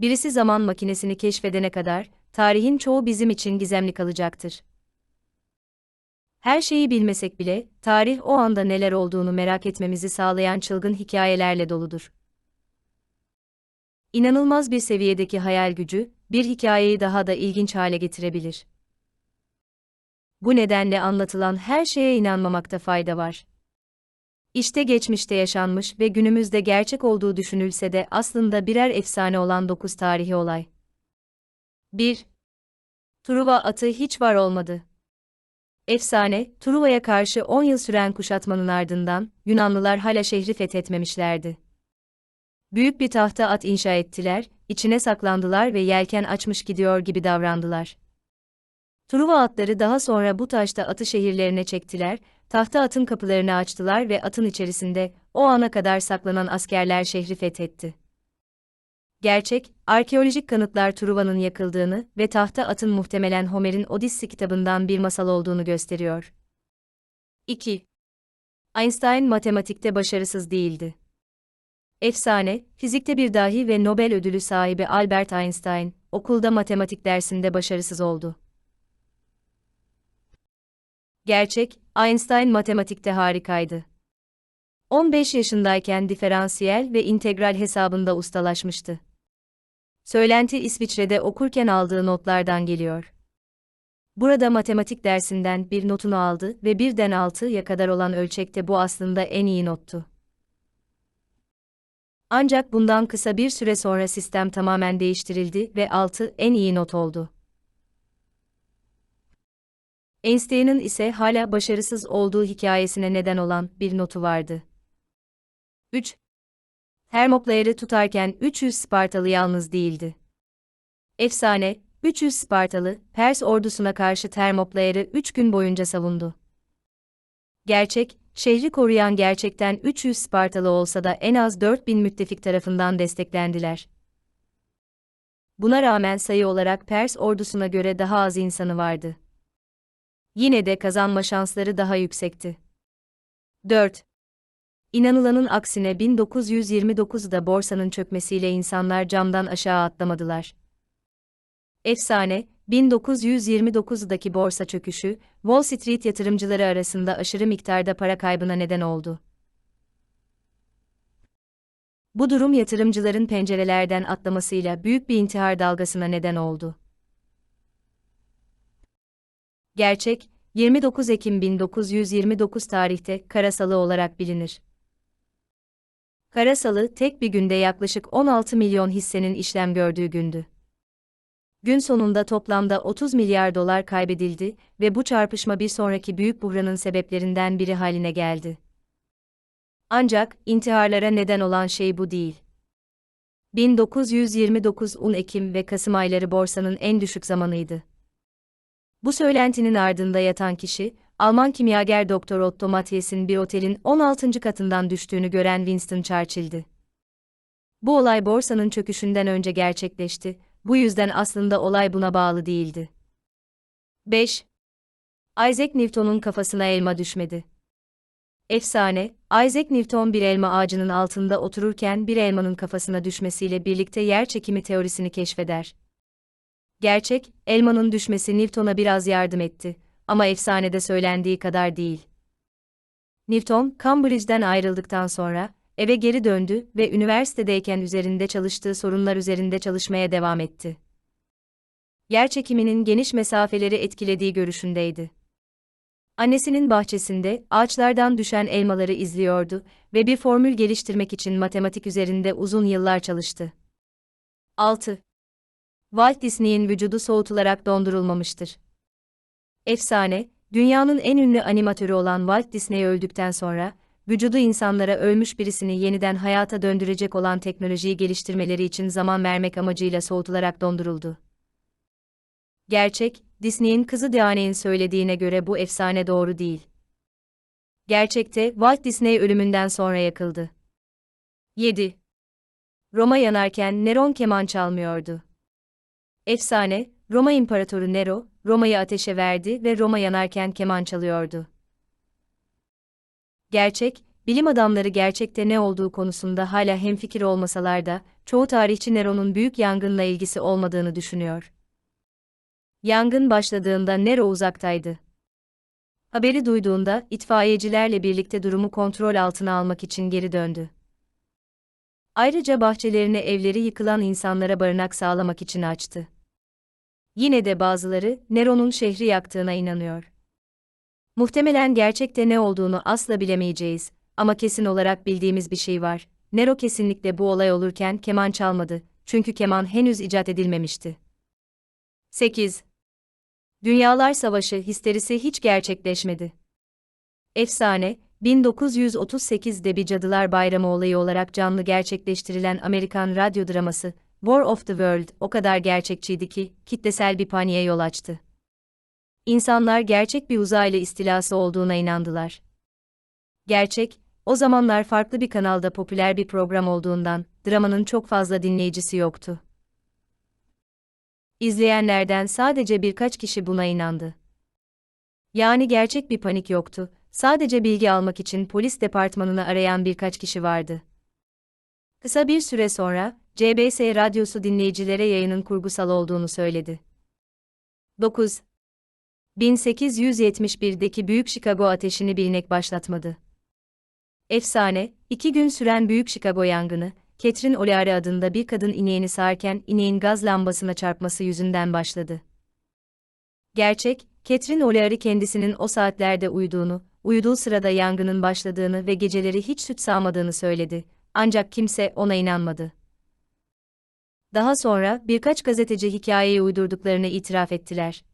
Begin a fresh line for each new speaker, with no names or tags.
Birisi zaman makinesini keşfedene kadar, tarihin çoğu bizim için gizemli kalacaktır. Her şeyi bilmesek bile, tarih o anda neler olduğunu merak etmemizi sağlayan çılgın hikayelerle doludur. İnanılmaz bir seviyedeki hayal gücü, bir hikayeyi daha da ilginç hale getirebilir. Bu nedenle anlatılan her şeye inanmamakta fayda var. İşte geçmişte yaşanmış ve günümüzde gerçek olduğu düşünülse de aslında birer efsane olan 9 tarihi olay. 1. Truva atı hiç var olmadı. Efsane, Truva'ya karşı 10 yıl süren kuşatmanın ardından, Yunanlılar hala şehri fethetmemişlerdi. Büyük bir tahta at inşa ettiler, içine saklandılar ve yelken açmış gidiyor gibi davrandılar. Truva atları daha sonra bu taşta atı şehirlerine çektiler, tahta atın kapılarını açtılar ve atın içerisinde, o ana kadar saklanan askerler şehri fethetti. Gerçek, arkeolojik kanıtlar Truva'nın yakıldığını ve tahta atın muhtemelen Homer'in Odissi kitabından bir masal olduğunu gösteriyor. 2. Einstein matematikte başarısız değildi. Efsane, fizikte bir dahi ve Nobel ödülü sahibi Albert Einstein, okulda matematik dersinde başarısız oldu. Gerçek, Einstein matematikte harikaydı. 15 yaşındayken diferansiyel ve integral hesabında ustalaşmıştı. Söylenti İsviçre'de okurken aldığı notlardan geliyor. Burada matematik dersinden bir notunu aldı ve birden 6'ya kadar olan ölçekte bu aslında en iyi nottu. Ancak bundan kısa bir süre sonra sistem tamamen değiştirildi ve 6 en iyi not oldu. Einstein'ın ise hala başarısız olduğu hikayesine neden olan bir notu vardı. 3. Hermoklayarı tutarken 300 Spartalı yalnız değildi. Efsane, 300 Spartalı, Pers ordusuna karşı Termoplayarı 3 gün boyunca savundu. Gerçek, şehri koruyan gerçekten 300 Spartalı olsa da en az 4000 müttefik tarafından desteklendiler. Buna rağmen sayı olarak Pers ordusuna göre daha az insanı vardı. Yine de kazanma şansları daha yüksekti. 4. İnanılanın aksine 1929'da borsanın çökmesiyle insanlar camdan aşağı atlamadılar. Efsane, 1929'daki borsa çöküşü, Wall Street yatırımcıları arasında aşırı miktarda para kaybına neden oldu. Bu durum yatırımcıların pencerelerden atlamasıyla büyük bir intihar dalgasına neden oldu. Gerçek, 29 Ekim 1929 tarihte Karasalı olarak bilinir. Karasalı tek bir günde yaklaşık 16 milyon hissenin işlem gördüğü gündü. Gün sonunda toplamda 30 milyar dolar kaybedildi ve bu çarpışma bir sonraki büyük buhranın sebeplerinden biri haline geldi. Ancak intiharlara neden olan şey bu değil. 1929 un Ekim ve Kasım ayları borsanın en düşük zamanıydı. Bu söylentinin ardında yatan kişi, Alman kimyager Dr. Otto Mathies'in bir otelin 16. katından düştüğünü gören Winston Churchill'di. Bu olay borsanın çöküşünden önce gerçekleşti, bu yüzden aslında olay buna bağlı değildi. 5. Isaac Newton'un kafasına elma düşmedi. Efsane, Isaac Newton bir elma ağacının altında otururken bir elmanın kafasına düşmesiyle birlikte yer çekimi teorisini keşfeder. Gerçek, elmanın düşmesi Newton'a biraz yardım etti ama efsanede söylendiği kadar değil. Newton, Cambridge'den ayrıldıktan sonra eve geri döndü ve üniversitedeyken üzerinde çalıştığı sorunlar üzerinde çalışmaya devam etti. Yerçekiminin geniş mesafeleri etkilediği görüşündeydi. Annesinin bahçesinde ağaçlardan düşen elmaları izliyordu ve bir formül geliştirmek için matematik üzerinde uzun yıllar çalıştı. 6. Walt Disney'in vücudu soğutularak dondurulmamıştır. Efsane, dünyanın en ünlü animatörü olan Walt Disney öldükten sonra, vücudu insanlara ölmüş birisini yeniden hayata döndürecek olan teknolojiyi geliştirmeleri için zaman vermek amacıyla soğutularak donduruldu. Gerçek, Disney'in kızı Diane'in söylediğine göre bu efsane doğru değil. Gerçekte Walt Disney ölümünden sonra yakıldı. 7. Roma yanarken Neron keman çalmıyordu. Efsane, Roma İmparatoru Nero, Roma'yı ateşe verdi ve Roma yanarken keman çalıyordu. Gerçek, bilim adamları gerçekte ne olduğu konusunda hala hemfikir olmasalar da, çoğu tarihçi Nero'nun büyük yangınla ilgisi olmadığını düşünüyor. Yangın başladığında Nero uzaktaydı. Haberi duyduğunda itfaiyecilerle birlikte durumu kontrol altına almak için geri döndü. Ayrıca bahçelerine evleri yıkılan insanlara barınak sağlamak için açtı. Yine de bazıları Nero'nun şehri yaktığına inanıyor. Muhtemelen gerçekte ne olduğunu asla bilemeyeceğiz ama kesin olarak bildiğimiz bir şey var. Nero kesinlikle bu olay olurken keman çalmadı çünkü keman henüz icat edilmemişti. 8. Dünyalar Savaşı histerisi hiç gerçekleşmedi. Efsane, 1938'de bir Cadılar Bayramı olayı olarak canlı gerçekleştirilen Amerikan radyo draması, War of the World, o kadar gerçekçiydi ki, kitlesel bir paniğe yol açtı. İnsanlar gerçek bir uzaylı istilası olduğuna inandılar. Gerçek, o zamanlar farklı bir kanalda popüler bir program olduğundan, dramanın çok fazla dinleyicisi yoktu. İzleyenlerden sadece birkaç kişi buna inandı. Yani gerçek bir panik yoktu, sadece bilgi almak için polis departmanını arayan birkaç kişi vardı. Kısa bir süre sonra, CBS radyosu dinleyicilere yayının kurgusal olduğunu söyledi. 9. 1871'deki Büyük Chicago ateşini bir inek başlatmadı. Efsane, iki gün süren Büyük Chicago yangını, Catherine O'Leary adında bir kadın ineğini sağarken ineğin gaz lambasına çarpması yüzünden başladı. Gerçek, Catherine O'Leary kendisinin o saatlerde uyuduğunu, uyuduğu sırada yangının başladığını ve geceleri hiç süt sağmadığını söyledi. Ancak kimse ona inanmadı. Daha sonra birkaç gazeteci hikayeyi uydurduklarını itiraf ettiler.